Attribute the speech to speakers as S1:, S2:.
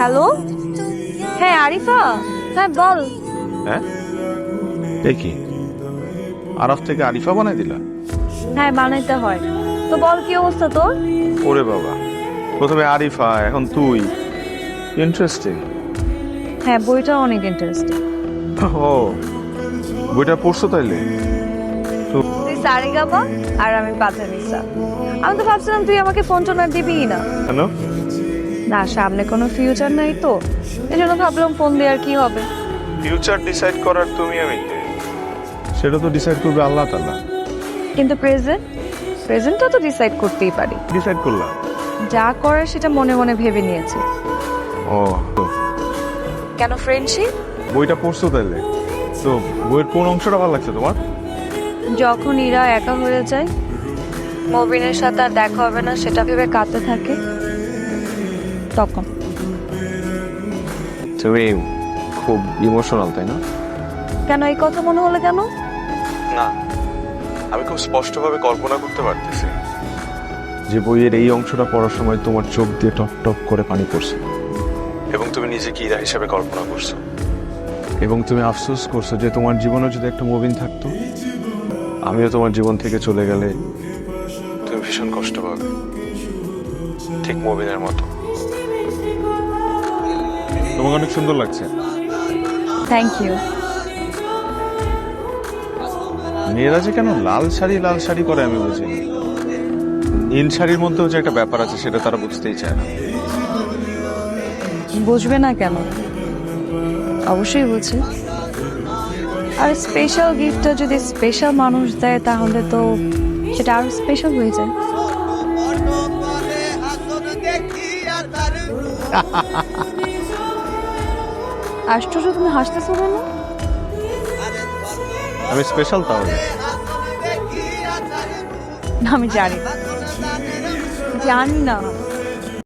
S1: Hello? হ্যাঁ আরিফা। হ্যাঁ বল।
S2: হ্যাঁ? দেখি আরব থেকে আরিফা বানাই দিলা?
S1: হ্যাঁ বানাইতে হয়। তো বল কি অবস্থা তোর?
S2: ওরে বাবা। প্রথমে আরিফা এখন তুই। ইন্টারেস্টিং
S1: হ্যাঁ বইটা অনেক ইন্টারেস্টিং
S2: ও বইটা পড়ছো তাইলে? তো
S1: তুই সারে গাবা আর আমি নিসা আমি তো ভাবছিলাম তুই আমাকে ফোন টোন আর দিবি না।
S2: কেন?
S1: না সামনে কোনো ফিউচার নাই তো। এই জন্য ভাবলাম ফোন দিয়ে আর কি হবে।
S2: ফিউচার ডিসাইড করার তুমি আমি। কে? সেটা তো ডিসাইড করবে আল্লাহ তাআলা।
S1: কিন্তু প্রেজেন্ট প্রেজেন্টটা তো ডিসাইড করতেই পারি।
S2: ডিসাইড করলাম।
S1: যা করার সেটা মনে মনে ভেবে নিয়েছি।
S2: ও তো।
S1: কেন ফ্রেন্ডশিপ
S2: বইটা পড়ছো তাহলে? তো বইয়ের কোন অংশটা ভালো লাগছে তোমার?
S1: যখন ইরা একা হয়ে যায় মবিনের সাথে আর দেখা হবে না সেটা ভেবে কাঁদতে থাকে। তখন।
S2: তুমি খুব ইমোশনাল তাই না?
S1: কেন এই কথা মনে হলো কেন?
S2: না আমি খুব স্পষ্টভাবে কল্পনা করতে পারতেছি। যে বইয়ের এই অংশটা পড়ার সময় তোমার চোখ দিয়ে টপ টপ করে পানি পড়ছে। এবং তুমি নিজেকে ইরা হিসাবে কল্পনা করছ। এবং তুমি আফসোস করছ যে তোমার জীবনে যদি একটা মুভিন থাকতো আমিও তোমার জীবন থেকে চলে গেলে তুমি ভীষণ কষ্ট পাবে ঠিক মুভিনের মতো। তোমাকে অনেক সুন্দর লাগছে।
S1: থ্যাংক ইউ
S2: মেয়েরা যে কেন লাল শাড়ি লাল শাড়ি করে আমি বুঝি নীল শাড়ির মধ্যেও যে একটা ব্যাপার আছে সেটা তারা বুঝতেই চায় না।
S1: বুঝবে না কেন? অবশ্যই বুঝে। আর স্পেশাল গিফটটা যদি স্পেশাল মানুষ দেয় তাহলে তো সেটা আরও স্পেশাল হয়ে যায়। আশ্চর্য তুমি হাসতেছো কেন?
S2: আমি স্পেশাল তাহলে।
S1: না, আমি জানি। জানি না।